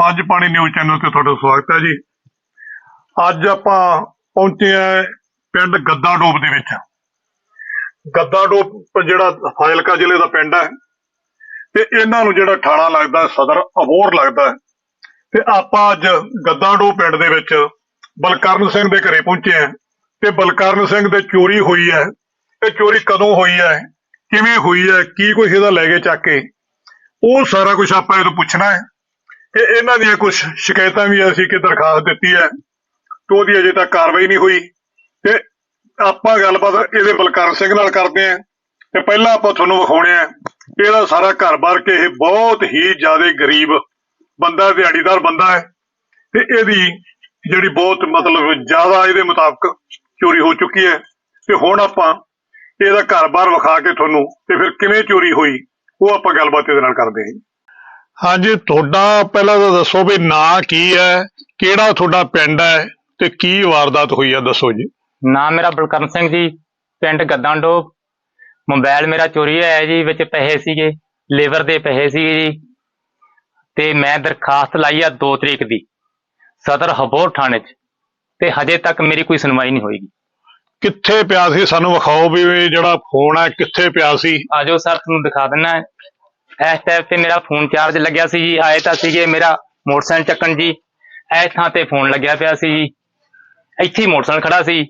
ਪੰਜ ਪਾਣੀ news channel ਤੇ ਤੁਹਾਡਾ ਸਵਾਗਤ ਹੈ ਜੀ। ਅੱਜ ਆਪਾਂ ਪਹੁੰਚੇ ਆ ਪਿੰਡ ਗੱਦਾ ਡੋਬ ਦੇ ਵਿੱਚ। ਗੱਦਾ ਡੋਬ ਜਿਹੜਾ ਫਾਜ਼ਿਲਕਾ ਜ਼ਿਲ੍ਹੇ ਦਾ ਪਿੰਡ ਹੈ ਤੇ ਇਹਨਾਂ ਨੂੰ ਜਿਹੜਾ ਠਾਣਾ ਲੱਗਦਾ, ਸਦਰ ਅਬੋਰ ਲੱਗਦਾ ਹੈ। ਤੇ ਆਪਾਂ ਅੱਜ ਗੱਦਾ ਡੋਬ ਪਿੰਡ ਦੇ ਵਿੱਚ ਬਲਕਰਨ ਸਿੰਘ ਦੇ ਘਰੇ ਪਹੁੰਚੇ ਆ ਤੇ ਬਲਕਰਨ ਸਿੰਘ ਦੇ ਚੋਰੀ ਹੋਈ ਹੈ। ਇਹ ਚੋਰੀ ਕਦੋਂ ਹੋਈ ਹੈ? ਕਿਵੇਂ ਹੋਈ ਹੈ? ਕੀ ਕੁਛ ਇਹਦਾ ਲੈ ਕੇ ਚੱਕ ਕੇ? ਉਹ ਸਾਰਾ ਕੁਝ ਆਪਾਂ ਇਹਨੂੰ ਪੁੱਛਣਾ ਹੈ। ਕਿ ਇਹਨਾਂ ਦੀਆਂ ਕੁਝ ਸ਼ਿਕਾਇਤਾਂ ਵੀ ਅਸੀਂ ਕਿ ਦਰਖਾਸਤ ਦਿੱਤੀ ਹੈ ਤੇ ਉਹਦੀ ਅਜੇ ਤੱਕ ਕਾਰਵਾਈ ਨਹੀਂ ਹੋਈ ਤੇ ਆਪਾਂ ਗੱਲਬਾਤ ਇਹਦੇ ਬਲਕਾਰ ਸਿੰਘ ਨਾਲ ਕਰਦੇ ਆਂ ਤੇ ਪਹਿਲਾਂ ਆਪਾਂ ਤੁਹਾਨੂੰ ਵਿਖਾਉਣੇ ਆ ਇਹਦਾ ਸਾਰਾ ਘਰ-ਬਾਰ ਕਿ ਇਹ ਬਹੁਤ ਹੀ ਜ਼ਿਆਦਾ ਗਰੀਬ ਬੰਦਾ ਦਿਹਾੜੀਦਾਰ ਬੰਦਾ ਹੈ ਤੇ ਇਹਦੀ ਜਿਹੜੀ ਬਹੁਤ ਮਤਲਬ ਜ਼ਿਆਦਾ ਇਹਦੇ ਮੁਤਾਬਕ ਚੋਰੀ ਹੋ ਚੁੱਕੀ ਹੈ ਤੇ ਹੁਣ ਆਪਾਂ ਇਹਦਾ ਘਰ-ਬਾਰ ਵਿਖਾ ਕੇ ਤੁਹਾਨੂੰ ਤੇ ਫਿਰ ਕਿਵੇਂ ਚੋਰੀ ਹੋਈ ਉਹ ਆਪਾਂ ਗੱਲਬਾਤ ਇਹਦੇ ਨਾਲ ਕਰਦੇ ਹਾਂ। ਹਾਂਜੀ ਤੁਹਾਡਾ ਪਹਿਲਾਂ ਤਾਂ ਦੱਸੋ ਵੀ ਨਾਂ ਕੀ ਹੈ ਕਿਹੜਾ ਤੁਹਾਡਾ ਪਿੰਡ ਹੈ ਤੇ ਕੀ ਵਾਰਦਾਤ ਹੋਈ ਹੈ ਦੱਸੋ ਜੀ। ਨਾਮ ਮੇਰਾ ਬਲਕਰਨ ਸਿੰਘ ਜੀ ਪਿੰਡ ਗੱਦਾਂਡੋ। ਮੋਬਾਈਲ ਮੇਰਾ ਚੋਰੀ ਹੋਇਆ ਜੀ ਵਿੱਚ ਪੈਸੇ ਸੀਗੇ ਲੇਬਰ ਦੇ ਪੈਸੇ ਸੀਗੇ ਜੀ। ਤੇ ਮੈਂ ਦਰਖਾਸਤ ਲਾਈ ਆ 2 ਤਰੀਕ ਦੀ ਸਦਰ ਹਬੋਰ ਥਾਣੇ 'ਚ। ਤੇ ਹਜੇ ਤੱਕ ਮੇਰੀ ਕੋਈ ਸੁਣਵਾਈ ਨਹੀਂ ਹੋਈਗੀ ਕਿੱਥੇ ਪਿਆ ਸੀ? ਸਾਨੂੰ ਵਿਖਾਓ ਵੀ ਇਹ ਜਿਹੜਾ ਫੋਨ ਹੈ ਕਿੱਥੇ ਪਿਆ ਸੀ? ਆਜੋ ਸਰ ਤੁਹਾਨੂੰ ਦਿਖਾ ਦਿੰਨਾ ਇਸ ਟਾਈਪ ਤੇ ਮੇਰਾ ਫੋਨ ਚਾਰਜ ਲੱਗਿਆ ਸੀ ਜੀ। ਆਏ ਤਾਂ ਸੀਗੇ ਮੇਰਾ ਮੋਟਰਸਾਈਕਲ ਚੱਕਣ ਜੀ। ਇਸ ਥਾਂ ਤੇ ਫੋਨ ਲੱਗਿਆ ਪਿਆ ਸੀ ਜੀ। ਇੱਥੇ ਮੋਟਰਸਾਈਕਲ ਖੜਾ ਸੀ।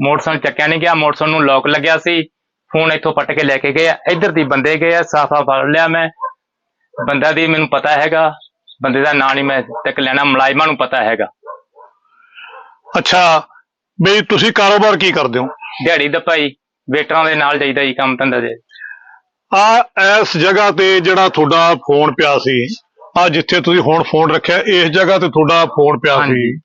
ਮੋਟਰਸਾਈਕਲ ਚੱਕਿਆ ਨਹੀਂ ਗਿਆ। ਮੋਟਰਸਾਈਕਲ ਨੂੰ ਲੋਕ ਲੱਗਿਆ ਸੀ। ਫੋਨ ਇੱਥੋਂ ਪੱਟ ਕੇ ਲੈ ਕੇ ਗਏ। ਆ। ਇੱਧਰ ਦੀ ਬੰਦੇ ਗਏ। ਆ ਸਾਫਾ ਫੜ ਲਿਆ ਮੈਂ। ਬੰਦਾ ਦੀ ਮੈਨੂੰ ਪਤਾ ਹੈਗਾ। ਬੰਦੇ ਦਾ ਨਾਂ ਨਹੀਂ ਮੈਂ ਤੱਕ ਲੈਣਾ। ਮੁਲਾਜ਼ਮਾਂ ਨੂੰ ਪਤਾ ਹੈਗਾ। ਅੱਛਾ। ਬਈ ਤੁਸੀਂ ਕਾਰੋਬਾਰ ਕੀ ਕਰਦੇ ਹੋ? ਦਿਹਾੜੀ ਦਾ ਭਾਈ ਵੇਟਰਾਂ ਦੇ ਨਾਲ ਜਾਈਦਾ ਜੀ ਕੰਮ ਧੰਦਾ ਦੇ ਆ ਇਸ ਜਗ੍ਹਾ ਤੇ ਜਿਹੜਾ ਤੁਹਾਡਾ ਫੋਨ ਪਿਆ ਸੀ ਆ ਜਿੱਥੇ ਤੁਸੀਂ ਹੁਣ ਫੋਨ ਰੱਖਿਆ ਇਸ ਜਗ੍ਹਾ ਤੇ ਤੁਹਾਡਾ ਫੋਨ ਪਿਆ। ਸੀ।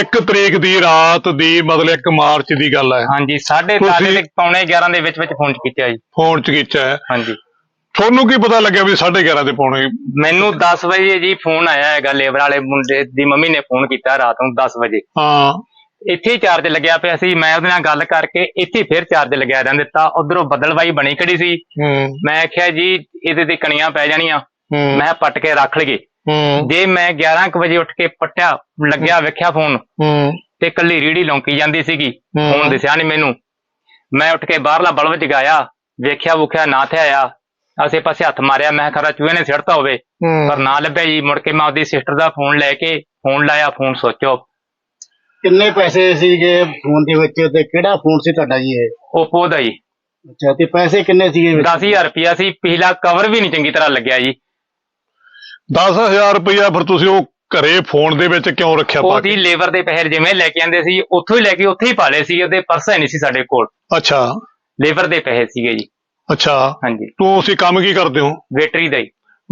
1 ਤਰੀਕ ਦੀ ਰਾਤ ਦੀ ਮਤਲਬ 1 ਮਾਰਚ ਦੀ ਗੱਲ ਹੈ। ਹਾਂਜੀ ਸਾਢੇ ਤੁਸੀਂ- ਦਸ ਤੇ ਪੌਣੇ 11 ਦੇ ਵਿੱਚ ਵਿੱਚ ਫੋਨ ਕੀਤਾ ਜੀ। ਫੋਨ ਚ ਕੀਤਾ ਹਾਂਜੀ। ਤੁਹਾਨੂੰ ਕੀ ਪਤਾ ਲੱਗਿਆ ਵੀ 11:30 ਤੇ ਪਾਉਣੇ ਮੈਨੂੰ 10 ਵਜੇ ਜੀ ਫੋਨ ਆਇਆ ਹੈਗਾ ਲੇਬਰ ਵਾਲੇ ਮੁੰਡੇ ਦੀ ਮੰਮੀ ਨੇ ਫੋਨ ਕੀਤਾ ਰਾਤ ਨੂੰ 10 ਵਜੇ। ਹਾਂ। ਇੱਥੇ ਚਾਰਜ ਲੱਗਿਆ ਪਿਆ ਸੀ ਮੈਂ ਉਹਦੇ ਨਾਲ ਗੱਲ ਕਰਕੇ ਇੱਥੇ ਫਿਰ ਚਾਰਜ ਲਗਿਆ ਰਹਿਣ ਦਿੱਤਾ। ਉਧਰੋਂ ਬਦਲਵਾਈ ਬਣੀ ਖੜੀ ਸੀ? ਹੂੰ। ਮੈਂ ਆਖਿਆ ਜੀ ਇਹਦੇ ਤੇ ਕਣੀਆਂ ਪੈ ਜਾਣੀਆਂ। ਮੈਂ ਪੱਟ ਕੇ ਰੱਖ ਲਈਏ। ਹੂੰ। ਜੇ ਮੈਂ 11 ਕੁ ਵਜੇ ਉੱਠ ਕੇ ਪੱਟਿਆ ਲੱਗਿਆ ਵੇਖਿਆ ਫੋਨ ਹੂੰ। ਤੇ ਕੱਲੀ ਰੀੜੀ ਲੌਂਕੀ ਜਾਂਦੀ ਸੀਗੀ। ਫੋਨ ਦਿਸਿਆ ਨਹੀਂ ਮੈਨੂੰ। ਮੈਂ ਉੱਠ ਕੇ ਬਾਹਰਲਾ ਬਲਬ ਜਗਾਇਆ ਵੇਖਿਆ ਵੁਖਿਆ ਨਾ ਤੇ ਆਇਆ। ਆਸੇ ਪਾਸੇ ਹੱਥ ਮਾਰਿਆ ਮੈਂ ਖਰਾ ਚੂਹੇ ਨੇ ਸਿੜਤਾ ਹੋਵੇ ਪਰ ਨਾ ਲੱਭਿਆ ਜੀ ਮੁੜ ਕੇ ਮੈਂ ਉਹਦੀ ਸਿਸਟਰ ਦਾ ਫੋਨ ਲੈ ਕੇ ਫੋਨ ਲਾਇਆ ਫੋਨ ਸੋਚੋ। ਕਿੰਨੇ ਪੈਸੇ ਸੀਗੇ ਫੋਨ ਦੇ ਵਿੱਚ ਤੇ ਕਿਹੜਾ ਫੋਨ ਸੀ ਤੁਹਾਡਾ ਜੀ ਇਹ? ਓਪੋ ਦਾ ਜੀ। ਅੱਛਾ ਤੇ ਪੈਸੇ ਕਿੰਨੇ ਸੀਗੇ ਵਿੱਚ? 10000 ਰੁਪਿਆ ਸੀ ਪਿਛਲਾ ਕਵਰ ਵੀ ਨਹੀਂ ਚੰਗੀ ਤਰ੍ਹਾਂ ਲੱਗਿਆ ਜੀ। 10000 ਰੁਪਇਆ ਫਿਰ ਤੁਸੀਂ ਉਹ ਘਰੇ ਫੋਨ ਦੇ ਵਿੱਚ ਕਿਉਂ ਰੱਖਿਆ ਪਾ ਉਹਦੀ ਕੇ? ਲੇਬਰ ਦੇ ਪੈਸੇ ਜਿਵੇਂ ਲੈ ਕੇ ਆਂਦੇ ਸੀ ਉੱਥੋਂ ਹੀ ਲੈ ਕੇ ਉੱਥੇ ਹੀ ਪਾ ਲਏ ਸੀ ਉਹਦੇ ਪਰਸ ਨਹੀਂ ਸੀ ਸਾਡੇ ਕੋਲ। ਅੱਛਾ। ਲੇਬਰ ਦੇ ਪੈਸੇ ਸੀਗੇ ਜੀ। ਅੱਛਾ। ਹਾਂਜੀ। ਤੁਸੀਂ ਕੰਮ ਕੀ ਕਰਦੇ ਹੋ? ਵੇਟਰੀ ਦਾ ਹੀ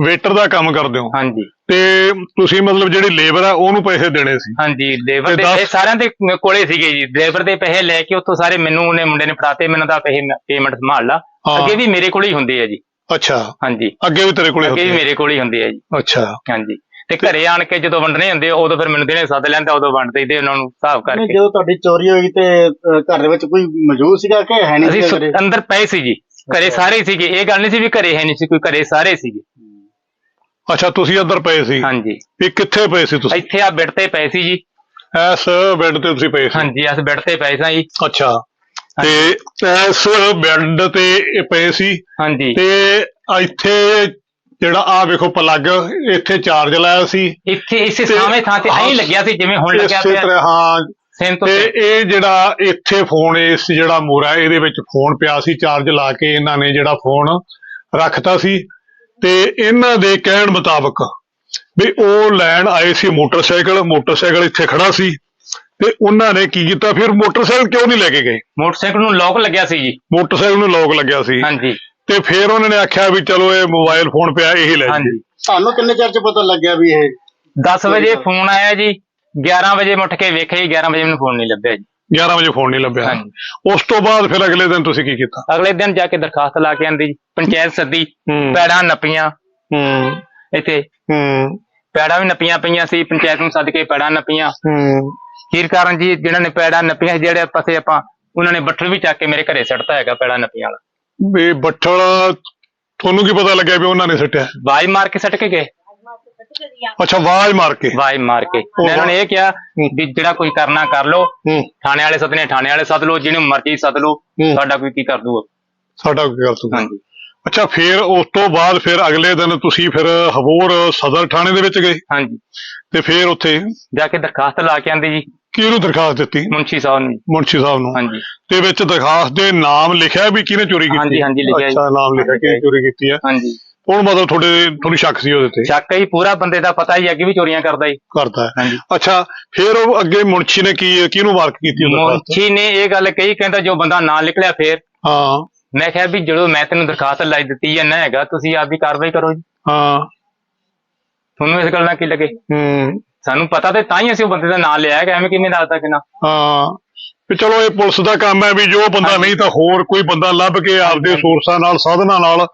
ਵੇਟਰ ਦਾ ਕੰਮ ਕਰਦੇ ਹੋ। ਹਾਂਜੀ। ਤੇ ਤੁਸੀਂ ਮਤਲਬ ਜਿਹੜੀ ਲੇਬਰ ਆ ਉਹਨੂੰ ਪੈਸੇ ਦੇਣੇ ਸੀ। ਹਾਂਜੀ ਲੇਬਰ ਤੇ ਦੇ ਦਸ- ਸਾਰਿਆਂ ਦੇ ਕੋਲੇ ਸੀਗੇ ਜੀ। ਲੇਬਰ ਦੇ ਪੈਸੇ ਲੈ ਕੇ ਉੱਥੋਂ ਸਾਰੇ ਮੈਨੂੰ ਉਹਨੇ ਮੁੰਡੇ ਨੇ ਫੜਾਤੇ ਮੈਨੂੰ ਤਾਂ ਪੈਸੇ ਪੇਮੈਂਟ ਸੰਭਾਲ ਲਾ। ਹਾਂ। ਅੱਗੇ ਵੀ ਮੇਰੇ ਕੋਲ ਹੀ ਹੁੰਦੇ ਆ ਜੀ। ਅੱਛਾ। ਹਾਂਜੀ। ਅੱਗੇ ਵੀ ਤੇਰੇ ਕੋਲੇ ਅੱਗੇ ਵੀ ਹੁੰਦੇ ਮੇਰੇ ਕੋਲ ਹੀ ਹੁੰਦੇ ਆ ਜੀ। ਆ। ਅੱਛਾ। ਹਾਂਜੀ। ਤੇ ਘਰੇ ਆਣ ਕੇ ਜਦੋਂ ਵੰਡਣੇ ਹੁੰਦੇ ਆ, ਉਦੋਂ ਫਿਰ ਮੈਨੂੰ ਦਿਨੇ ਸੱਦ ਲੈਂਦਾ ਉਦੋਂ ਵੰਡ ਦਈਦੇ ਉਹਨਾਂ ਨੂੰ ਹਿਸਾਬ ਨਹੀਂ, ਕਰਕੇ। ਜਦੋਂ ਤੁਹਾਡੀ ਚੋਰੀ ਹੋਈ ਤੇ ਘਰ ਦੇ ਵਿੱਚ ਕੋਈ ਮੌਜੂਦ ਸੀਗਾ ਕਿ ਹੈ ਨਹੀਂ ਅਸੀਂ ਸੀਗਾ ਸੁ- ਘਰੇ? ਅੰਦਰ ਪਏ ਸੀ ਜੀ। ਘਰੇ ਸਾਰੇ ਸੀਗੇ। ਇਹ ਗੱਲ ਨਹੀਂ ਸੀ ਵੀ ਘਰੇ ਹੈ ਨਹੀਂ ਸੀ ਕੋਈ ਘਰੇ ਸਾਰੇ ਸੀਗੇ। ਅੱਛਾ ਤੁਸੀਂ ਅੰਦਰ ਪਏ ਸੀ। ਹਾਂਜੀ। ਵੀ ਕਿੱਥੇ ਪਏ ਸੀ ਤੁਸੀਂ? ਇੱਥੇ ਆ ਬੈੱਡ ਤੇ ਪਏ ਸੀ ਜੀ। ਇਸ ਬੈੱਡ ਤੇ ਤੁਸੀਂ ਪਏ ਸੀ? ਹਾਂਜੀ ਅਸੀਂ ਬੈੱਡ ਤੇ ਪਏ ਸਾਂ ਜੀ। ਅੱਛਾ। ਤੇ ਇਸ ਬੈੱਡ ਤੇ ਇਹ ਪਏ ਸੀ? ਹਾਂਜੀ। ਤੇ ਇੱਥੇ ਜਿਹੜਾ ਆ ਵੇਖੋ ਪਲੱਗ ਇੱਥੇ ਚਾਰਜ ਲਾਇਆ ਸੀ। ਇੱਥੇ ਇਸੇ ਸਾਵੇਂ ਥਾਂ ਤੇ ਐਂ ਲੱਗਿਆ ਸੀ ਜਿਵੇਂ ਹੁਣ ਲੱਗਿਆ ਇਸੇ ਪਿਆ। ਤਰ੍ਹਾਂ ਹਾਂ। ਤੋਂ। ਇਹ ਜਿਹੜਾ ਇੱਥੇ ਫੋਨ ਇਸ ਜਿਹੜਾ ਮੋਰਾ ਇਹਦੇ ਵਿੱਚ ਫੋਨ ਪਿਆ ਸੀ ਚਾਰਜ ਲਾ ਕੇ ਇਹਨਾਂ ਨੇ ਜਿਹੜਾ ਫੋਨ ਰੱਖਤਾ ਸੀ। ਤੇ ਇਹਨਾਂ ਦੇ ਕਹਿਣ ਮੁਤਾਬਕ ਵੀ ਉਹ ਲੈਣ ਆਏ ਸੀ ਮੋਟਰਸਾਈਕਲ ਮੋਟਰਸਾਈਕਲ ਇੱਥੇ ਖੜਾ ਸੀ ਤੇ ਉਹਨਾਂ ਨੇ ਕੀ ਕੀਤਾ? ਫਿਰ ਮੋਟਰਸਾਈਕਲ ਕਿਉਂ ਨਹੀਂ ਲੈ ਕੇ ਗਏ? ਮੋਟਰਸਾਈਕਲ ਨੂੰ ਲੋਕ ਲੱਗਿਆ ਸੀ ਜੀ। ਮੋਟਰਸਾਈਕਲ ਨੂੰ ਲੋਕ ਲੱਗਿਆ ਸੀ। ਹਾਂਜੀ। ਤੇ ਫਿਰ ਉਹਨਾਂ ਨੇ ਆਖਿਆ ਵੀ ਚਲੋ ਇਹ ਮੋਬਾਈਲ ਫੋਨ ਪਿਆ ਇਹ ਲੈ ਹਾਂਜੀ। ਜੀ ਤੁਹਾਨੂੰ ਕਿੰਨੇ ਚਿਰ ਚ ਪਤਾ ਲੱਗਿਆ ਵੀ ਇਹ 10 ਵਜੇ ਫੋਨ ਆਇਆ ਜੀ 11 ਵਜੇ ਮੈਂ ਉੱਠ ਕੇ ਵੇਖਿਆ ਜੀ 11 ਵਜੇ ਮੈਨੂੰ ਫੋਨ ਨਹੀਂ ਲੱਭਿਆ ਜੀ। 11 ਵਜੇ ਫੋਨ ਨਹੀਂ ਲੱਭਿਆ। ਉਸ ਤੋਂ ਬਾਅਦ ਫਿਰ ਅਗਲੇ ਦਿਨ ਤੁਸੀਂ ਕੀ ਕੀਤਾ? ਅਗਲੇ ਦਿਨ ਜਾ ਕੇ ਦਰਖਾਸਤ ਲਾ ਕੇ ਆਂਦੀ ਪੰਚਾਇਤ ਸੱਦੀ ਪੈੜਾਂ ਨੱਪੀਆਂ। ਹੂੰ। ਇੱਥੇ ਹੂੰ। ਪੈੜਾਂ ਵੀ ਨੱਪੀਆਂ ਪਈਆਂ ਸੀ ਪੰਚਾਇਤ ਨੂੰ ਸੱਦ ਕੇ ਪੈੜਾਂ ਨੱਪੀਆਂ। ਹੂੰ। ਕਾਰਨ ਜੀ ਜਿਹਨਾਂ ਨੇ ਪੈੜਾਂ ਨੱਪੀਆਂ ਜਿਹੜੇ ਪਾਸੇ ਆਪਾਂ ਉਹਨਾਂ ਨੇ ਬੱਠਲ ਵੀ ਚੱਕ ਕੇ ਮੇਰੇ ਘਰੇ ਸੱਟਤਾ ਹੈਗਾ ਪੈੜਾਂ ਨੱਪੀਆਂ ਵਾਲਾ। ਵੀ ਬੱਠਲ ਤੁਹਾਨੂੰ ਕੀ ਪਤਾ ਲੱਗਿਆ ਵੀ ਉਹਨਾਂ ਨੇ ਸੱਟਿਆ? ਬਾਈ ਮਾਰ ਕੇ ਸੱਟ ਕੇ ਗਏ। ਅੱਛਾ ਆਵਾਜ਼ ਮਾਰ ਕੇ। ਆਵਾਜ਼ ਮਾਰ ਕੇ। ਮੈਂ ਉਹਨਾਂ ਨੇ ਇਹ ਕਿਹਾ ਵੀ ਜਿਹੜਾ ਕੋਈ ਕਰਨਾ ਕਰ ਲਓ। ਹੂੰ। ਥਾਣੇ ਵਾਲੇ ਸੱਦਨੇ ਥਾਣੇ ਵਾਲੇ ਸੱਦ ਲਓ ਜਿਹਨੂੰ ਮਰਜ਼ੀ ਸੱਦ ਹੂੰ। ਸਾਡਾ ਕੋਈ ਕੀ ਕਰ ਦੂਗਾ? ਸਾਡਾ ਕੀ ਕਰ ਤੂੰ ਹਾਂਜੀ। ਅੱਛਾ ਫਿਰ ਉਸ ਤੋਂ ਬਾਅਦ ਫਿਰ ਅਗਲੇ ਦਿਨ ਤੁਸੀਂ ਫਿਰ ਹਬੋਰ ਸਦਰ ਥਾਣੇ ਦੇ ਵਿੱਚ ਗਏ? ਹਾਂਜੀ। ਤੇ ਫਿਰ ਉੱਥੇ ਜਾ ਕੇ ਦਰਖਾਸਤ ਲਾ ਕੇ ਆਂਦੇ ਜੀ। ਕਿਹਨੂੰ ਦਰਖਾਸਤ ਦਿੱਤੀ? ਮੁੰਸ਼ੀ ਸਾਹਿਬ ਨੂੰ। ਮੁਨਸ਼ੀ ਸਾਹਿਬ ਨੂੰ। ਹਾਂਜੀ। ਤੇ ਵਿੱਚ ਦਰਖਾਸਤ ਦੇ ਨਾਮ ਲਿਖਿਆ ਵੀ ਕਿਹਨੇ ਚੋਰੀ ਕੀਤੀ? ਹਾਂਜੀ, ਹਾਂਜੀ, ਲਿਖਿਆ ਜੀ। ਅੱਛਾ ਨਾਮ ਲਿਖਿਆ ਕਿਹਨੇ ਚੋਰੀ ਕੀਤੀ ਹੈ? ਹਾਂਜੀ। ਹੁਣ ਮਤਲਬ ਤੁਹਾਡੇ ਤੁਹਾਨੂੰ ਸ਼ੱਕ ਸੀ ਉਹਦੇ ਤੇ? ਸ਼ੱਕ ਹੀ ਪੂਰਾ ਬੰਦੇ ਦਾ ਪਤਾ ਹੀ ਅੱਗੇ ਵੀ ਚੋਰੀਆਂ ਕਰਦਾ ਜੀ। ਕਰਦਾ ਹੈ। ਹਾਂਜੀ। ਅੱਛਾ ਫਿਰ ਉਹ ਅੱਗੇ ਮੁਨਸ਼ੀ ਨੇ ਕੀ ਕਿਹਨੂੰ ਮਾਰਕ ਕੀਤੀ ਉਹ ਦਰਖਾਸਤ ਮੁੰਸ਼ੀ ਨੇ ਇਹ ਗੱਲ ਕਹੀ ਕਹਿੰਦਾ ਜੋ ਬੰਦਾ ਨਾਂ ਨਿਕਲਿਆ ਫੇਰ। ਹਾਂ। ਮੈਂ ਕਿਹਾ ਵੀ ਜਦੋਂ ਮੈਂ ਤੈਨੂੰ ਦਰਖਾਸਤ ਲਾਈ ਦਿੱਤੀ ਹੈ ਨਾ ਹੈਗਾ ਤੁਸੀਂ ਆਪਦੀ ਕਾਰਵਾਈ ਕਰੋ ਜੀ। ਹਾਂ। ਤੁਹਾਨੂੰ ਇਸ ਗੱਲ ਨਾਲ ਕੀ ਲੱਗੇ? ਹੂੰ। ਸਾਨੂੰ ਪਤਾ ਤੇ ਤਾਂ ਹੀ ਅਸੀਂ ਉਹ ਬੰਦੇ ਦਾ ਨਾਂ ਲਿਆ ਹੈਗਾ ਐਵੇਂ ਕਿਵੇਂ ਦੱਸਦਾ ਕਿ ਨਾ ਹਾਂ। ਵੀ ਚਲੋ ਇਹ ਪੁਲਿਸ ਦਾ ਕੰਮ ਹੈ ਵੀ ਜੋ ਬੰਦਾ। ਨਹੀਂ ਤਾਂ ਹੋਰ ਕੋਈ ਬੰਦਾ ਲੱਭ ਕੇ ਆਪਦੇ। ਸੋਰਸਾਂ ਨਾਲ ਸਾਧਨਾਂ ਨਾਲ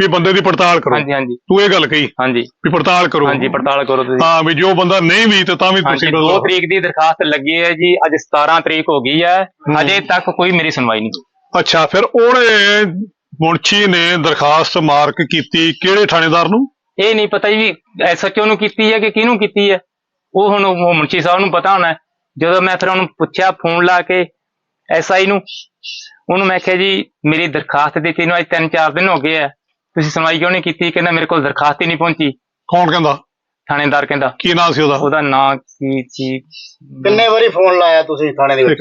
ਵੀ ਬੰਦੇ ਦੀ ਪੜਤਾਲ ਕਰੋ ਹਾਂਜੀ ਹਾਂਜੀ ਤੂੰ ਇਹ ਗੱਲ ਕਹੀ ਹਾਂਜੀ ਵੀ ਪੜਤਾਲ ਕਰੋ ਹਾਂਜੀ ਪੜਤਾਲ ਕਰੋ ਤੁਸੀਂ ਹਾਂ ਵੀ ਜੋ ਬੰਦਾ ਨਹੀਂ ਵੀ ਤੇ ਤਾਂ ਵੀ ਤੁਸੀਂ 2 ਮਤਲਬ- ਤਰੀਕ ਦੀ ਦਰਖਾਸਤ ਲੱਗੀ ਹੈ ਜੀ ਅੱਜ 17 ਤਰੀਕ ਹੋ ਗਈ ਹੈ। ਅਜੇ ਤੱਕ ਕੋਈ ਮੇਰੀ ਸੁਣਵਾਈ ਨਹੀਂ। ਅੱਛਾ ਫਿਰ ਉਹਨੇ ਮੁਨਸ਼ੀ ਨੇ ਦਰਖਾਸਤ ਮਾਰਕ ਕੀਤੀ ਕਿਹੜੇ ਥਾਣੇਦਾਰ ਨੂੰ ਇਹ ਨਹੀਂ ਪਤਾ ਜੀ ਐਸਐਚਓ ਨੂੰ ਕੀਤੀ ਹੈ ਕਿ ਕਿਹਨੂੰ ਕੀਤੀ ਹੈ ਉਹ ਹੁਣ ਉਹ ਸਾਹਿਬ ਨੂੰ ਪਤਾ ਹੋਣਾ। ਜਦੋਂ ਮੈਂ ਫਿਰ ਉਹਨੂੰ ਪੁੱਛਿਆ ਫੋਨ ਲਾ ਕੇ ਐਸਆਈ ਨੂੰ ਉਹਨੂੰ ਮੈਂ ਕਿਹਾ ਜੀ ਮੇਰੀ ਦਰਖਾਸਤ ਦਿੱਤੀ ਨੂੰ ਅੱਜ 3-4 ਦਿਨ ਹੋ ਗਏ ਆ। ਤੁਸੀਂ ਸੁਣਵਾਈ ਕਿਉਂ ਨਹੀਂ ਕੀਤੀ? ਕਹਿੰਦਾ ਮੇਰੇ ਕੋਲ ਦਰਖਾਸਤ ਹੀ ਨਹੀਂ ਪਹੁੰਚੀ। ਕੌਣ ਕਹਿੰਦਾ? ਥਾਣੇਦਾਰ ਕਹਿੰਦਾ। ਕੀ ਨਾਂ ਸੀ ਉਹਦਾ? ਉਹਦਾ ਨਾਂ ਕੀ ਸੀ? ਕਿੰਨੇ ਵਾਰੀ ਫੋਨ ਲਾਇਆ ਤੁਸੀਂ ਥਾਣੇ ਦੇ ਵਿੱਚ?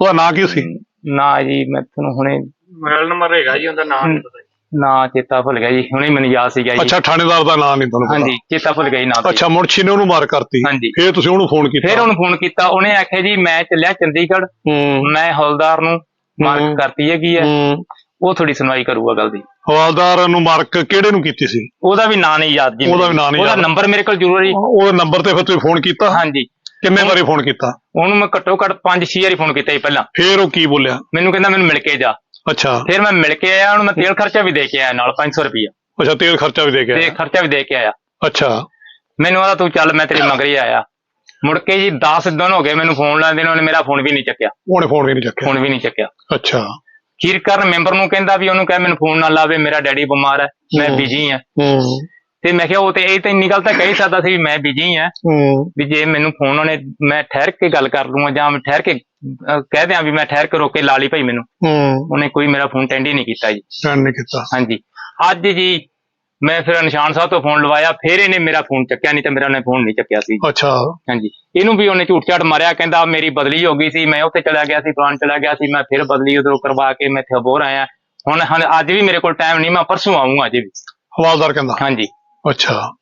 ਉਹਦਾ ਨਾਂ ਕੀ ਸੀ? ਨਾ ਜੀ ਮੈਂ ਤੁਹਾਨੂੰ ਹੁਣੇ ਮੋਬਾਈਲ ਨੰਬਰ ਹੈਗਾ ਜੀ ਉਹਦਾ ਨਾਮ ਨਹੀਂ ਪਤਾ। ਨਾਂ ਚੇਤਾ ਭੁੱਲ ਗਿਆ ਜੀ। ਹੁਣੇ ਮੈਨੂੰ ਯਾਦ ਸੀਗਾ ਜੀ। ਅੱਛਾ ਥਾਣੇਦਾਰ ਦਾ ਨਾਂ ਨਹੀਂ ਤੁਹਾਨੂੰ ਪਤਾ। ਹਾਂਜੀ ਚੇਤਾ ਭੁੱਲ ਗਿਆ ਜੀ ਨਾਂ। ਅੱਛਾ ਮੁਨਸ਼ੀ ਨੇ ਉਹਨੂੰ ਮਾਰ ਕਰਤੀ। ਹਾਂਜੀ। ਫਿਰ ਤੁਸੀਂ ਉਹਨੂੰ ਫੋਨ ਕੀਤਾ? ਫਿਰ ਉਹਨੂੰ ਫੋਨ ਕੀਤਾ। ਉਹਨੇ ਆਖਿਆ ਜੀ ਮੈਂ ਚੱਲਿਆ ਚੰਡੀਗੜ੍ਹ। ਹੂੰ। ਮੈਂ ਹੌਲਦਾਰ ਨੂੰ ਹੂੰ। ਮਾਰਕ ਕਰਤੀ ਹੈਗੀ ਹੈ ਹੂੰ। ਉਹ ਥੋੜੀ ਸੁਣਵਾਈ ਕਰੂਗਾ ਗੱਲ ਦੀ। ਹਵਾਲਦਾਰ ਨੂੰ ਮਾਰਕ ਕਿਹੜੇ ਨੂੰ ਕੀਤੀ ਸੀ? ਉਹਦਾ ਵੀ ਨਾਂ ਨਹੀਂ ਯਾਦ ਜੀ ਉਹਦਾ। ਵੀ ਨਾਂ ਨਹੀਂ ਉਹਦਾ ਯਾਦ। ਨੰਬਰ ਮੇਰੇ ਕੋਲ ਜ਼ਰੂਰ ਹੈ ਜੀ। ਉਹ ਨੰਬਰ ਤੇ ਫਿਰ ਤੁਸੀਂ ਫੋਨ ਕੀਤਾ? ਹਾਂਜੀ। ਕਿੰਨੇ ਵਾਰੀ ਫੋਨ ਕੀਤਾ? ਉਹਨੂੰ ਮੈਂ ਘੱਟੋ ਘੱਟ 5-6 ਵਾਰੀ ਫੋਨ ਕੀਤਾ ਜੀ ਪਹਿਲਾਂ। ਫਿਰ ਉਹ ਕੀ ਬੋਲਿਆ? ਮੈਨੂੰ ਕਹਿੰਦਾ ਮੈਨੂੰ ਮਿਲ ਕੇ ਜਾ। ਅੱਛਾ। ਫਿਰ ਮੈਂ ਮਿਲ ਕੇ ਆਇਆ ਉਹਨੂੰ ਮੈਂ ਤੇਲ ਖਰਚਾ ਵੀ ਦੇ ਕੇ ਆਇਆ ਨਾਲ 500 ਰੁਪਈਆ। ਅੱਛਾ ਤੇਲ ਖਰਚਾ ਵੀ ਦੇ ਕੇ ਤੇ ਆਇਆ। ਖਰਚਾ ਵੀ ਦੇ ਕੇ ਆਇਆ। ਅੱਛਾ। ਮੈਨੂੰ ਆਦਾ ਤੂੰ ਚੱਲ ਮੈਂ ਤੇਰੀ ਮਗਰੀ ਆਇਆ। ਮੁੜ ਕੇ ਜੀ 10 ਦਿਨ ਹੋ ਗਏ ਮੈਨੂੰ ਫੋਨ ਲਾਉਂਦੇ ਨੂੰ ਉਹਨੇ ਮੇਰਾ ਫੋਨ ਵੀ ਨਹੀਂ ਚੱਕਿਆ। ਉਹਨੇ ਫੋਨ ਵੀ ਨਹੀਂ ਚੱਕਿਆ। ਫੋਨ ਵੀ ਨਹੀਂ ਚੱਕਿਆ। ਅੱਛਾ। ਖੀਰ ਕਰਨ ਮੈਂਬਰ ਨੂੰ ਕਹਿੰਦਾ ਵੀ ਉਹਨੂੰ ਕਹਿ ਮੈਨੂੰ ਫੋਨ ਨਾ ਲਾਵੇ ਮੇਰਾ ਡੈਡੀ ਬਿਮਾਰ ਹੈ ਮੈਂ ਹੂੰ। ਬਿਜ਼ੀ ਹਾਂ। ਹੂੰ। ਤੇ ਮੈਂ ਕਿਹਾ ਉਹ ਤੇ ਇਹ ਤਾਂ ਇੰਨੀ ਗੱਲ ਤਾਂ ਕਹਿ ਸਕਦਾ ਸੀ ਵੀ ਮੈਂ ਬਿਜ਼ੀ ਹਾਂ। ਹੂੰ। ਵੀ ਜੇ ਮੈਨੂੰ ਫੋਨ ਉਹਨੇ ਮੈਂ ਠਹਿਰ ਕੇ ਗੱਲ ਕਰ ਲੂੰਗਾ ਜਾਂ ਮੈਂ ਠਹਿਰ ਕੇ ਅਹ, ਕਹਿ ਦਿਆਂ ਵੀ ਮੈਂ ਠਹਿਰ ਕੇ ਰੋਕੇ ਲਾ ਲਈ ਭਾਈ ਮੈਨੂੰ। ਹੂੰ। ਉਹਨੇ ਕੋਈ ਮੇਰਾ ਫੋਨ ਟੈਂਡ ਹੀ ਨਹੀਂ ਕੀਤਾ ਜੀ। ਸੈਂਡ ਨਹੀਂ ਕੀਤਾ। ਹਾਂਜੀ। ਅੱਜ ਜੀ ਮੈਂ ਫਿਰ ਨਿਸ਼ਾਨ ਸਾਹਿਬ ਤੋਂ ਫੋਨ ਲਵਾਇਆ ਫਿਰ ਇਹਨੇ ਮੇਰਾ ਫੋਨ ਚੱਕਿਆ ਨਹੀਂ ਤਾਂ ਮੇਰਾ ਉਹਨੇ ਫੋਨ ਨਹੀਂ ਚੱਕਿਆ ਸੀ। ਅੱਛਾ। ਹਾਂਜੀ। ਇਹਨੂੰ ਵੀ ਉਹਨੇ ਝੂਠ ਝਾਟ ਮਾਰਿਆ ਕਹਿੰਦਾ ਮੇਰੀ ਬਦਲੀ ਹੋ ਗਈ ਸੀ ਮੈਂ ਉੱਥੇ ਚਲਾ ਗਿਆ ਸੀ ਫਲਾਣ ਚਲਾ ਗਿਆ ਸੀ ਮੈਂ ਫਿਰ ਬਦਲੀ ਉਧਰੋਂ ਕਰਵਾ ਕੇ ਮੈਂ ਇੱਥੇ ਅਬੋਰ ਆਇਆ। ਹੁਣ ਹੁਣ ਅੱਜ ਵੀ ਮੇਰੇ ਕੋਲ ਟਾਈਮ ਨਹੀਂ ਮੈਂ ਪਰਸੋਂ ਆਉਂਗਾ ਅਜੇ ਵੀ। ਹਵਾਲਦਾਰ ਕਹਿੰਦਾ। ਹਾਂਜੀ। ਅੱਛਾ।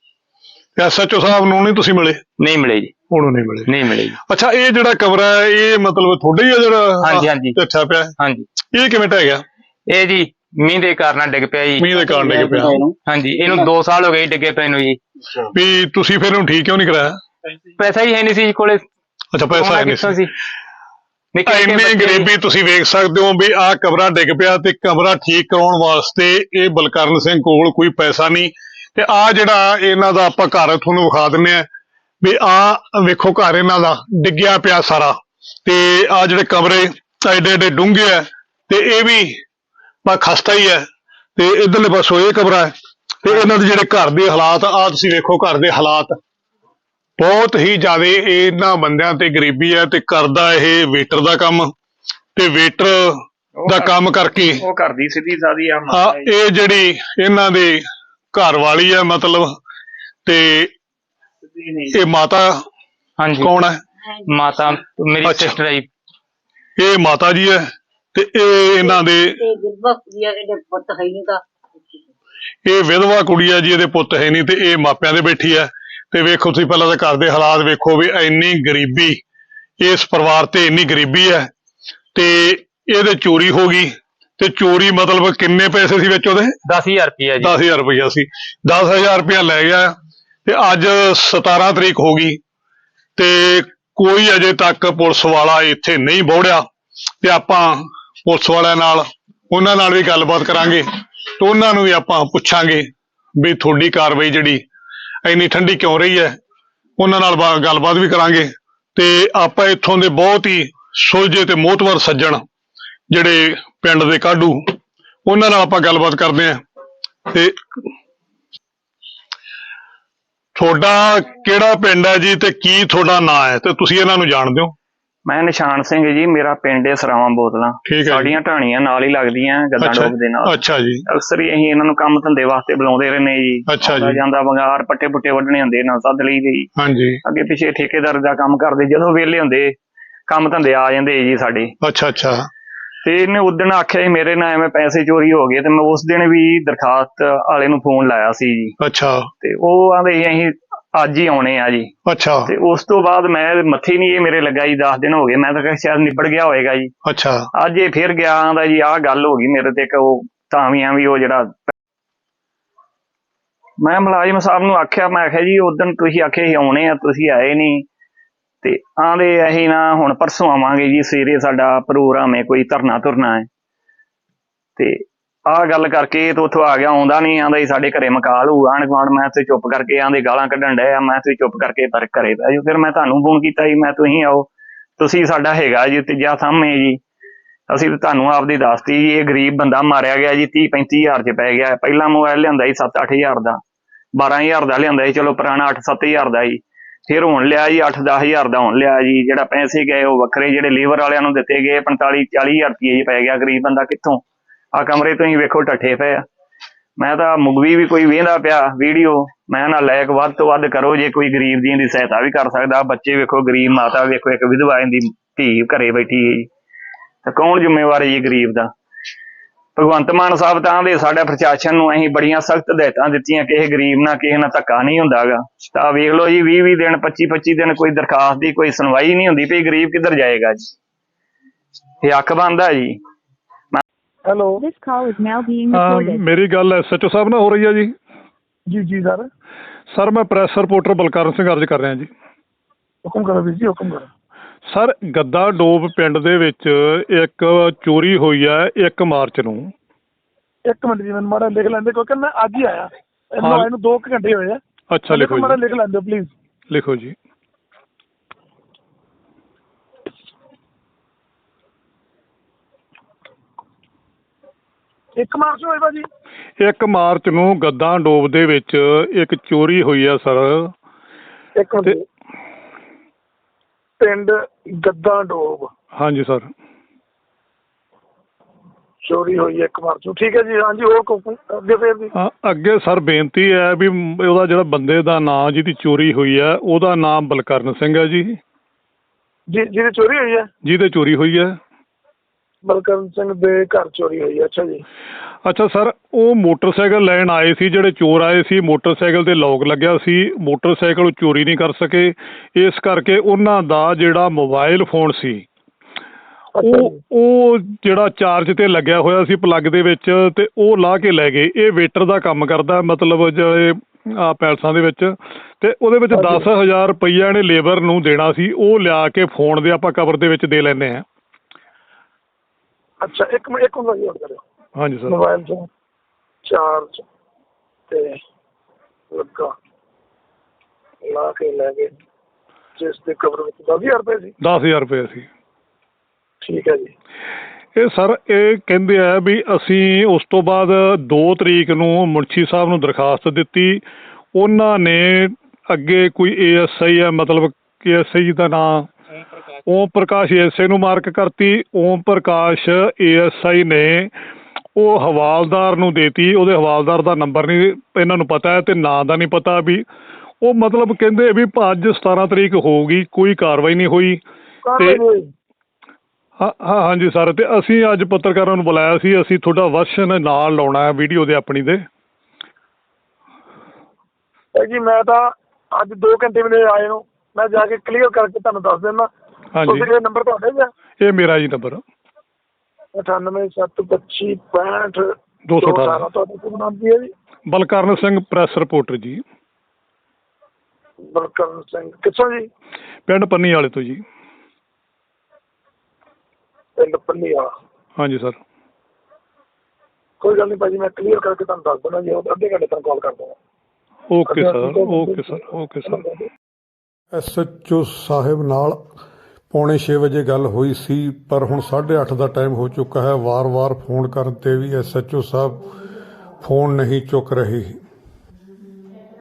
ਐਸਐਚਓ ਸਾਹਿਬ ਨੂੰ ਨਹੀਂ ਤੁਸੀਂ ਮਿਲੇ? ਨਹੀਂ ਮਿਲੇ ਜੀ। ਉਹਨੂੰ ਨਹੀਂ ਮਿਲੇ। ਨਹੀਂ ਮਿਲੇ ਜੀ। ਅੱਛਾ ਇਹ ਜਿਹੜਾ ਕਮਰਾ ਹੈ ਇਹ ਮਤਲਬ ਤੁਹਾਡਾ ਹੀ ਹੈ ਜਿਹੜਾ ਹਾਂਜੀ, ਹਾਂਜੀ। ਅੱਛਾ ਪਿਆ ਹੈ? ਹਾਂਜੀ। ਇਹ ਕਿਵੇਂ ਢਹਿ ਗਿਆ? ਇਹ ਜੀ ਮੀਂਹ ਦੇ ਕਾਰਨ ਡਿੱਗ ਪਿਆ ਜੀ। ਮੀਂਹ ਦੇ ਕਾਰਨ ਡਿੱਗ ਪਿਆ। ਹਾਂਜੀ ਇਹਨੂੰ 2 ਸਾਲ ਹੋ ਗਏ ਜੀ ਡਿੱਗੇ ਪਏ ਨੂੰ ਜੀ। ਵੀ ਤੁਸੀਂ ਫਿਰ ਇਹਨੂੰ ਠੀਕ ਕਿਉਂ ਨਹੀਂ ਕਰਾਇਆ? ਪੈਸਾ ਹੀ ਹੈ ਨਹੀਂ ਸੀ ਜੀ ਕੋਲੇ। ਅੱਛਾ ਪੈਸਾ ਹੈ ਨਹੀਂ ਸੀ। ਨਿੱਕੇ ਇੰਨੀ ਗਰੀਬੀ ਤੁਸੀਂ ਵੇਖ ਸਕਦੇ ਹੋ ਵੀ ਆਹ ਕਮਰਾ ਡਿੱਗ ਪਿਆ ਤੇ ਕਮਰਾ ਠੀਕ ਕਰਾਉਣ ਵਾਸਤੇ ਇਹ ਬਲਕਰਨ ਸਿੰਘ ਕੋਲ ਕੋਈ ਪੈਸਾ ਨਹੀਂ। ਤੇ ਆ ਜਿਹੜਾ ਇਹਨਾਂ ਦਾ ਆਪਾਂ ਘਰ ਤੁਹਾਨੂੰ ਵਿਖਾ ਦਿੰਨੇ ਆ ਵੀ ਆ ਵੇਖੋ ਘਰ ਇਹਨਾਂ ਦਾ ਡਿੱਗਿਆ ਪਿਆ ਸਾਰਾ। ਤੇ ਆ ਜਿਹੜੇ ਕਮਰੇ ਐਡੇ ਐਡੇ ਡੂੰਘੇ ਆ ਤੇ ਇਹ ਵੀ ਬਾ ਖਸਤਾ ਹੀ ਹੈ ਤੇ ਇਧਰਲੇ ਪਾਸੋਂ ਇਹ ਕਮਰਾ ਹੈ ਤੇ ਇਹਨਾਂ ਦੇ ਜਿਹੜੇ ਘਰ ਦੇ ਹਾਲਾਤ ਆ ਤੁਸੀਂ ਵੇਖੋ ਘਰ ਦੇ ਹਾਲਾਤ। ਬਹੁਤ ਹੀ ਜ਼ਿਆਦਾ ਇਹਨਾਂ ਬੰਦਿਆਂ ਤੇ ਗਰੀਬੀ ਹੈ ਤੇ ਕਰਦਾ ਇਹ ਵੇਟਰ ਦਾ ਕੰਮ ਤੇ ਵੇਟਰ ਦਾ ਕੰਮ ਕਰਕੇ ਉਹ ਘਰ ਦੀ ਸਿੱਧੀ ਸਾਦੀ ਆ। ਇਹ ਜਿਹੜੀ ਇਹਨਾਂ ਦੇ ਘਰ ਵਾਲੀ ਹੈ ਮਤਲਬ ਤੇ ਇਹ ਮਾਤਾ ਹਾਂਜੀ ਕੌਣ ਹੈ ਮਾਤਾ ਮੇਰੀ ਅੱਛਾ। ਸਿਸਟਰ ਹੈ ਜੀ। ਇਹ ਮਾਤਾ ਜੀ ਹੈ ਤੇ ਇਹ ਇਹਨਾਂ ਦੇ ਤੇ ਗਿਰਬਾ ਕੁੜੀਆ ਦੇ ਪੁੱਤ ਹੈ ਨਹੀਂ ਦਾ ਇਹ ਵਿਧਵਾ ਕੁੜੀ ਹੈ ਜੀ ਇਹਦੇ ਪੁੱਤ ਹੈ ਨਹੀਂ ਤੇ ਇਹ ਮਾਪਿਆਂ ਦੇ ਬੈਠੀ ਹੈ ਤੇ ਵੇਖੋ ਤੁਸੀਂ ਪਹਿਲਾਂ ਤਾਂ ਘਰ ਦੇ ਹਾਲਾਤ ਵੇਖੋ ਵੀ ਇੰਨੀ ਗਰੀਬੀ ਇਸ ਪਰਿਵਾਰ ਤੇ ਇੰਨੀ ਗਰੀਬੀ ਹੈ ਤੇ ਇਹਦੇ ਚੋਰੀ ਹੋ ਗਈ ਤੇ ਚੋਰੀ ਮਤਲਬ ਕਿੰਨੇ ਪੈਸੇ ਸੀ ਵਿੱਚ ਉਹਦੇ? 10000 ਰੁਪਇਆ ਜੀ। 10000 ਰੁਪਇਆ ਸੀ। 10000 ਰੁਪਇਆ ਲੈ ਗਿਆ ਤੇ ਅੱਜ 17 ਤਰੀਕ ਹੋ ਗਈ ਤੇ ਕੋਈ ਅਜੇ ਤੱਕ ਪੁਲਿਸ ਵਾਲਾ ਇੱਥੇ ਨਹੀਂ ਬੋੜਿਆ ਤੇ ਆਪਾਂ ਪੁਲਿਸ ਵਾਲਿਆਂ ਨਾਲ ਉਹਨਾਂ ਨਾਲ ਵੀ ਗੱਲਬਾਤ ਕਰਾਂਗੇ ਤੇ ਉਹਨਾਂ ਨੂੰ ਵੀ ਆਪਾਂ ਪੁੱਛਾਂਗੇ ਵੀ ਤੁਹਾਡੀ ਕਾਰਵਾਈ ਜਿਹੜੀ ਇੰਨੀ ਠੰਡੀ ਕਿਉਂ ਰਹੀ ਹੈ ਉਹਨਾਂ ਨਾਲ ਗੱਲਬਾਤ ਵੀ ਕਰਾਂਗੇ ਤੇ ਆਪਾਂ ਇੱਥੋਂ ਦੇ ਬਹੁਤ ਹੀ ਸੁਲਝੇ ਤੇ ਮੋਤਵਰ ਸੱਜਣ ਜਿਹੜੇ ਪਿੰਡ ਦੇ ਕਾਢੂ। ਉਹਨਾਂ ਨਾਲ ਆਪਾਂ ਗੱਲਬਾਤ ਕਰਦੇ ਆਂ ਤੇ ਤੁਹਾਡਾ ਕਿਹੜਾ ਪਿੰਡ ਹੈ ਜੀ ਤੇ ਕੀ ਤੁਹਾਡਾ ਨਾਂ ਹੈ? ਤੇ ਤੁਸੀਂ ਇਹਨਾਂ ਨੂੰ ਜਾਣਦੇ ਹੋ। ਮੈਂ ਨਿਸ਼ਾਨ ਸਿੰਘ ਜੀ ਮੇਰਾ ਪਿੰਡ ਹੈ ਸਰਾਵਾਂ ਬੋਤਲਾਂ। ਜੀ। ਸਾਡੀਆਂ ਢਾਣੀਆਂ ਨਾਲ ਹੀ ਲੱਗਦੀਆਂ ਗੱਦਾਂ ਡੋਬ ਦੇ ਨਾਲ। ਅੱਛਾ ਜੀ। ਅਕਸਰ ਹੀ ਅਸੀਂ ਇਹਨਾਂ ਨੂੰ ਕੰਮ ਧੰਦੇ ਵਾਸਤੇ ਬੁਲਾਉਂਦੇ ਰਹਿੰਦੇ ਜੀ। ਅੱਛਾ ਜੀ। ਜਾਂਦਾ ਬੰਗਾਰ ਪੱਟੇ ਪੁੱਟੇ ਵੱਢਣੇ ਹੁੰਦੇ ਨਾਲ ਸੱਦ ਲਈ ਦੀ ਹਾਂਜੀ। ਅੱਗੇ ਪਿੱਛੇ ਠੇਕੇਦਾਰ ਦਾ ਕੰਮ ਕਰਦੇ ਜਦੋਂ ਵਿਹਲੇ ਹੁੰਦੇ ਕੰਮ ਧੰਦੇ ਆ ਜਾਂਦੇ ਜੀ ਸਾਡੇ। ਅੱਛਾ ਅੱਛਾ। ਤੇ ਇਹਨੇ ਉਦਣ ਆਖਿਆ ਸੀ ਮੇਰੇ ਨਾਲ ਐਵੇਂ ਪੈਸੇ ਚੋਰੀ ਹੋ ਗਏ ਤੇ ਮੈਂ ਉਸ ਦਿਨ ਵੀ ਦਰਖਾਸਤ ਵਾਲੇ ਨੂੰ ਫੋਨ ਲਾਇਆ ਸੀ ਜੀ। ਅੱਛਾ। ਤੇ ਉਹ ਆਂਦੇ ਸੀ ਅਸੀਂ ਅੱਜ ਹੀ ਆਉਣੇ ਆ ਜੀ। ਅੱਛਾ। ਤੇ ਉਸ ਤੋਂ ਬਾਅਦ ਮੈਂ ਮੱਥੇ ਨਹੀਂ ਇਹ ਮੇਰੇ ਲੱਗਾ ਜੀ 10 ਦਿਨ ਹੋ ਗਏ। ਮੈਂ ਤਾਂ ਕਿਹਾ ਸ਼ਾਇਦ ਨਿਬੜ ਗਿਆ ਹੋਏਗਾ ਜੀ। ਅੱਛਾ। ਅੱਜ ਇਹ ਫਿਰ ਗਿਆ ਆਂਦਾ ਜੀ ਆਹ ਗੱਲ ਹੋ ਗਈ ਮੇਰੇ ਤੇ ਕਿ ਉਹ ਤਾਂ ਵੀ ਐਵੇਂ ਉਹ ਜਿਹੜਾ ਮੈਂ ਮੁਲਾਜ਼ਮ ਸਾਹਿਬ ਨੂੰ ਆਖਿਆ ਮੈਂ ਆਖਿਆ ਜੀ ਉਦੋਂ ਤੁਸੀਂ ਆਖਿਆ ਸੀ ਆਉਣੇ ਆ ਤੁਸੀਂ ਆਏ ਨਹੀਂ। ਤੇ ਆਂਦੇ ਅਸੀਂ ਨਾ ਹੁਣ ਪਰਸੋਂ ਆਵਾਂਗੇ ਜੀ, ਸਵੇਰੇ ਸਾਡਾ ਪ੍ਰੋਗਰਾਮ ਹੈ, ਕੋਈ ਧਰਨਾ ਧੁਰਨਾ ਹੈ। ਤੇ ਆਹ ਗੱਲ ਕਰਕੇ ਤੇ ਉੱਥੋਂ ਆ ਗਿਆ, ਆਉਂਦਾ ਨਹੀਂ ਆਂਦਾ ਜੀ ਸਾਡੇ ਘਰੇ ਮਕਾਲ ਹੋਊ, ਆਂਢ ਗੁਆਂਢ, ਮੈਂ ਤੇ ਚੁੱਪ ਕਰਕੇ ਆਂਦੇ ਗਾਲਾਂ ਕੱਢਣ ਡਏ ਆ ਮੈਂ ਤੇ ਚੁੱਪ ਕਰਕੇ ਪਰ ਘਰੇ ਬਹਿ ਜਾਓ ਫਿਰ ਮੈਂ ਤੁਹਾਨੂੰ ਫੋਨ ਕੀਤਾ ਜੀ, ਮੈਂ ਤੁਸੀਂ ਆਓ, ਤੁਸੀਂ ਸਾਡਾ ਹੈਗਾ ਜੀ ਤੀਜਾ ਸਾਹਮਣੇ ਜੀ। ਅਸੀਂ ਤੁਹਾਨੂੰ ਆਪਦੀ ਦੱਸਤੀ ਜੀ, ਇਹ ਗਰੀਬ ਬੰਦਾ ਮਾਰਿਆ ਗਿਆ ਜੀ 30 35000 ਚ ਪੈ ਗਿਆ। ਪਹਿਲਾ ਮੋਬਾਈਲ ਲਿਆਂਦਾ ਜੀ 7-8000 ਦਾ 12000 ਦਾ ਲਿਆਂਦਾ ਸੀ ਚਲੋ ਪੁਰਾਣਾ 8-7000 ਦਾ ਜੀ। ਫਿਰ ਹੁਣ ਲਿਆ ਜੀ 8-10000 ਦਾ ਹੁਣ ਲਿਆ ਜੀ, ਜਿਹੜਾ ਪੈਸੇ ਗਏ ਉਹ ਵੱਖਰੇ, ਜਿਹੜੇ ਲੇਬਰ ਵਾਲਿਆਂ ਨੂੰ ਦਿੱਤੇ ਗਏ 45-40000 ਰੁਪਏ ਜੀ ਪੈ ਗਿਆ ਗਰੀਬ ਬੰਦਾ ਕਿੱਥੋਂ? ਆ ਕਮਰੇ ਤੋਂ ਹੀ ਵੇਖੋ ਢੱਠੇ ਪਏ ਆ। ਮੈਂ ਤਾਂ ਮੁਗਵੀ ਵੀ ਕੋਈ ਵੇਂਦਾ ਪਿਆ ਵੀਡੀਓ, ਮੈਂ ਨਾ ਲਾਇਕ ਵੱਧ ਤੋਂ ਵੱਧ ਕਰੋ, ਜੇ ਕੋਈ ਗਰੀਬ ਦੀ ਇਹਦੀ ਸਹਾਇਤਾ ਵੀ ਕਰ ਸਕਦਾ। ਬੱਚੇ ਵੇਖੋ, ਗਰੀਬ ਮਾਤਾ ਵੇਖੋ, ਇੱਕ ਵਿਧਵਾ ਇਹਦੀ ਧੀ ਘਰੇ ਬੈਠੀ ਹੈ ਜੀ। ਤਾਂ ਕੌਣ ਜ਼ਿੰਮੇਵਾਰ ਹੈ ਜੀ ਗਰੀਬ ਦਾ? ਭਗਵੰਤ ਮਾਨ ਸਾਹਿਬ ਤਾਂ ਦੇ ਸਾਡਾ ਪ੍ਰਸ਼ਾਸਨ ਨੂੰ ਅਸੀਂ ਬੜੀਆਂ ਸਖਤ ਹਦਾਇਤਾਂ ਦਿੱਤੀਆਂ ਕਿ ਇਹ ਗਰੀਬ ਨਾਲ ਕਿਸੇ ਨਾਲ ਧੱਕਾ ਨਹੀਂ ਹੁੰਦਾਗਾ। ਤਾਂ ਵੇਖ ਲਓ ਜੀ 20 20 ਦਿਨ 25 25 ਦਿਨ ਕੋਈ ਦਰਖਾਸਤ ਦੀ ਕੋਈ ਸੁਣਵਾਈ ਨਹੀਂ ਹੁੰਦੀ ਪਈ ਗਰੀਬ ਕਿੱਧਰ ਜਾਏਗਾ ਜੀ। ਇਹ ਅੱਖ ਬੰਦਾ ਜੀ। Hello. This call is now being recorded. ਮੇਰੀ ਗੱਲ ਐਸਐਚਓ ਸਾਹਿਬ ਨਾਲ ਹੋ ਰਹੀ ਹੈ ਜੀ? ਜੀ ਜੀ ਸਰ। ਸਰ ਮੈਂ ਪ੍ਰੈਸ ਰਿਪੋਰਟਰ ਬਲਕਰਨ ਸਿੰਘ ਅਰਜ ਕਰ ਰਿਹਾ ਜੀ। ਹੁਕਮ ਕਰੋ ਵੀਰ ਜੀ ਹੁਕਮ ਕਰੋ। ਸਰ ਗੱਦਾ ਡੋਬ ਪਿੰਡ ਦੇ ਵਿੱਚ ਇੱਕ ਚੋਰੀ ਹੋਈ ਹੈ 1 ਮਾਰਚ ਨੂੰ। ਇੱਕ ਮਿੰਟ ਜੀ ਮੈਨੂੰ ਮਾੜਾ ਲਿਖ ਲੈਂਦੇ ਕਿਉਂਕਿ ਮੈਂ ਅੱਜ ਹੀ ਆਇਆ। ਇਹਨੂੰ। ਆਏ ਨੂੰ 2 ਘੰਟੇ ਹੋਏ ਆ। ਅੱਛਾ ਲਿਖੋ ਮਾੜਾ ਜੀ। ਲਿਖ ਲੈਂਦੇ ਪਲੀਜ਼ ਲਿਖੋ ਜੀ। ਇੱਕ ਮਾਰਚ ਹੋਏ ਭਾਜੀ। 1 ਮਾਰਚ ਨੂੰ ਗੱਦਾ ਡੋਬ ਦੇ ਵਿੱਚ ਇੱਕ ਚੋਰੀ ਹੋਈ ਹੈ ਸਰ। ਇੱਕ ਮਿੰਟ। ਪਿੰਡ ਗੱਦਾ ਡੋਬ। ਹਾਂਜੀ ਸਰ। ਚੋਰੀ ਹੋਈ ਹੈ ਇੱਕ ਮਾਰਚ ਠੀਕ ਹੈ ਜੀ ਹਾਂਜੀ ਹੋਰ ਅੱਗੇ ਫੇਰ ਜੀ ਹਾਂ, ਅੱਗੇ ਸਰ ਬੇਨਤੀ ਹੈ ਵੀ ਉਹਦਾ ਜਿਹੜਾ ਬੰਦੇ ਦਾ ਨਾਂ ਜਿਹਦੀ ਚੋਰੀ ਹੋਈ ਹੈ ਉਹਦਾ ਨਾਮ ਬਲਕਰਨ ਸਿੰਘ ਹੈ ਜੀ। ਜੀ ਜਿਹਦੀ ਚੋਰੀ ਹੋਈ ਹੈ? ਜਿਹਦੇ ਚੋਰੀ ਹੋਈ ਹੈ। ਬਲਕਰਨ ਸਿੰਘ ਦੇ ਘਰ ਚੋਰੀ ਹੋਈ ਅੱਛਾ ਜੀ। ਅੱਛਾ ਸਰ ਉਹ ਮੋਟਰਸਾਈਕਲ ਲੈਣ ਆਏ ਸੀ ਜਿਹੜੇ ਚੋਰ ਆਏ ਸੀ ਮੋਟਰਸਾਈਕਲ ਤੇ ਲੌਕ ਲੱਗਿਆ ਸੀ ਮੋਟਰਸਾਈਕਲ ਉਹ ਚੋਰੀ ਨਹੀਂ ਕਰ ਸਕੇ। ਇਸ ਕਰਕੇ ਉਹਨਾਂ ਦਾ ਜਿਹੜਾ ਮੋਬਾਈਲ ਫੋਨ ਸੀ ਉਹ ਜੀ। ਉਹ ਜਿਹੜਾ ਚਾਰਜ ਤੇ ਲੱਗਿਆ ਹੋਇਆ ਸੀ ਪਲੱਗ ਦੇ ਵਿੱਚ ਤੇ ਉਹ ਲਾ ਕੇ ਲੈ ਗਏ। ਇਹ ਵੇਟਰ ਦਾ ਕੰਮ ਕਰਦਾ ਮਤਲਬ ਜਿਹੜੇ ਆ ਪੈਲਸਾਂ ਦੇ ਵਿੱਚ। ਤੇ ਉਹਦੇ ਵਿੱਚ ਹਾਂਜੀ। 10000 ਰੁਪਈਆ ਇਹਨੇ ਲੇਬਰ ਨੂੰ ਦੇਣਾ ਸੀ। ਉਹ ਲਿਆ ਕੇ ਫੋਨ ਦੇ ਆਪਾਂ ਕਵਰ ਦੇ ਵਿੱਚ ਦੇ ਲੈਨੇ ਆ ਅੱਛਾ ਇੱਕ ਮਿੰਟ ਇੱਕ ਮਿੰਟ ਜੀ hold ਕਰਿਓ। ਹਾਂਜੀ ਸਰ। ਮੋਬਾਈਲ ਤੋਂ ਚਾਰਜ ਤੇ ਲੱਗਾ। ਲਾ ਕੇ ਲੈ ਗਏ। ਜਿਸ ਦੇ ਕਵਰ ਵਿੱਚ 10000 ਰੁਪਏ ਸੀ। 10000 ਰੁਪਏ ਸੀ। ਠੀਕ ਹੈ ਜੀ। ਇਹ ਸਰ ਇਹ ਕਹਿੰਦੇ ਆ ਵੀ ਅਸੀਂ ਉਸ ਤੋਂ ਬਾਅਦ 2 ਤਰੀਕ ਨੂੰ ਮੁਨਸ਼ੀ ਸਾਹਿਬ ਨੂੰ ਦਰਖਾਸਤ ਦਿੱਤੀ। ਉਹਨਾਂ ਨੇ ਅੱਗੇ ਕੋਈ ਏਐਸਆਈ ਹੈ ਮਤਲਬ ਕਿ ਐਸਆਈ ਦਾ ਨਾਮ ਓਮ ਪ੍ਰਕਾਸ਼ ਏਐਸਆਈ ਨੂੰ ਮਾਰਕ ਕਰਤੀ ਓਮ ਪ੍ਰਕਾਸ਼ ਏਐਸਆਈ ਨੇ ਉਹ ਹਵਾਲਦਾਰ ਨੂੰ ਦੇਤੀ ਉਹਦੇ ਹਵਾਲਦਾਰ ਦਾ ਨੰਬਰ ਨਹੀਂ ਇਹਨਾਂ ਨੂੰ ਪਤਾ ਹੈ ਤੇ ਨਾਂ ਦਾ ਨਹੀਂ ਪਤਾ ਵੀ। ਉਹ ਮਤਲਬ ਕਹਿੰਦੇ ਵੀ ਅੱਜ 17 ਤਰੀਕ ਹੋਊਗੀ ਕੋਈ ਕਾਰਵਾਈ ਨਹੀਂ ਹੋਈ। ਹੋਈ। ਹਾਂ ਹਾਂਜੀ ਸਰ ਤੇ ਅਸੀਂ ਅੱਜ ਪੱਤਰਕਾਰਾਂ ਨੂੰ ਬੁਲਾਇਆ ਸੀ ਅਸੀਂ ਤੁਹਾਡਾ ਵਰਸ਼ਨ ਨਾਲ ਲਾਉਣਾ ਹੈ ਵੀਡੀਓ ਦੇ ਆਪਣੀ ਦੇ। ਜੀ ਮੈਂ ਤਾਂ ਅੱਜ 2 ਘੰਟੇ ਮੇਰੇ ਆਏ ਨੂੰ। ਮੈਂ ਜਾ ਕੇ ਕਲੀਅਰ ਕਰਕੇ ਤੁਹਾਨੂੰ ਦੱਸ ਦਿੰਦਾ। ਹਾਂਜੀ। ਤੁਸੀਂ ਇਹ ਨੰਬਰ ਤੁਹਾਡਾ ਹੀ ਆ? ਇਹ ਮੇਰਾ ਜੀ ਨੰਬਰ 987565 218 ਤੁਹਾਡਾ ਕੀ ਨਾਮ ਕੀ ਹੈ ਜੀ? ਬਲਕਰਨ ਸਿੰਘ ਪ੍ਰੈਸ ਰਿਪੋਰਟਰ ਜੀ। ਬਲਕਰਨ ਸਿੰਘ। ਕਿੱਥੋਂ ਜੀ? ਪਿੰਡ ਪੰਨੀ ਵਾਲੇ ਤੋਂ ਜੀ। ਪਿੰਡ ਪੰਨੀ ਵਾਲਾ ਹਾਂਜੀ ਸਰ। ਕੋਈ ਗੱਲ ਨਹੀਂ ਭਾਜੀ ਮੈਂ ਕਲੀਅਰ ਕਰਕੇ ਤੁਹਾਨੂੰ ਦੱਸ ਦਿੰਦਾ ਜੀ ਉਹ ਅੱਧੇ ਘੰਟੇ ਤੱਕ ਕਾਲ ਕਰ ਦੂੰਗਾ okay sir. Okay sir. Okay sir. SHO ਸਾਹਿਬ ਨਾਲ ਪੌਣੇ 6 ਵਜੇ ਗੱਲ ਹੋਈ ਸੀ, ਪਰ ਹੁਣ 8:30 ਦਾ ਟਾਈਮ ਹੋ ਚੁੱਕਾ ਹੈ। ਵਾਰ-ਵਾਰ ਫੋਨ ਕਰਨ ਤੇ ਵੀ ਐਸਐਚਓ ਸਾਹਿਬ ਫੋਨ ਨਹੀਂ ਚੁੱਕ ਰਹੇ।